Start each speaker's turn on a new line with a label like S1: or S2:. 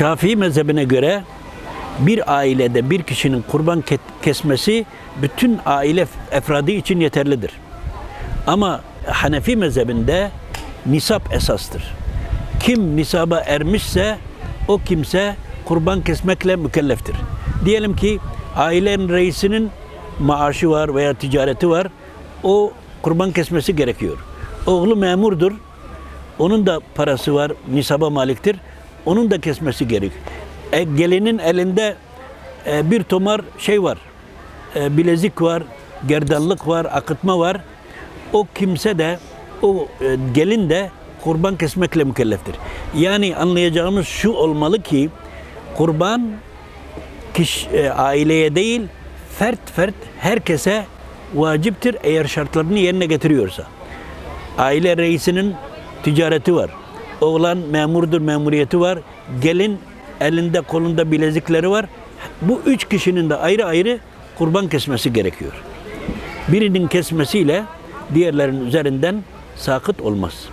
S1: Şafii mezhebine göre bir ailede bir kişinin kurban ke- kesmesi bütün aile efradı için yeterlidir. Ama Hanefi mezhebinde nisap esastır. Kim nisaba ermişse o kimse kurban kesmekle mükelleftir. Diyelim ki ailenin reisinin maaşı var veya ticareti var. O kurban kesmesi gerekiyor. Oğlu memurdur. Onun da parası var, nisaba maliktir. Onun da kesmesi gerek. E, gelinin elinde e, bir tomar şey var. E, bilezik var, gerdanlık var, akıtma var. O kimse de, o e, gelin de kurban kesmekle mükelleftir. Yani anlayacağımız şu olmalı ki kurban kişi, e, aileye değil fert fert herkese vaciptir eğer şartlarını yerine getiriyorsa. Aile reisinin ticareti var. Oğlan memurdur, memuriyeti var. Gelin elinde kolunda bilezikleri var. Bu üç kişinin de ayrı ayrı kurban kesmesi gerekiyor. Birinin kesmesiyle diğerlerinin üzerinden sakıt olmaz.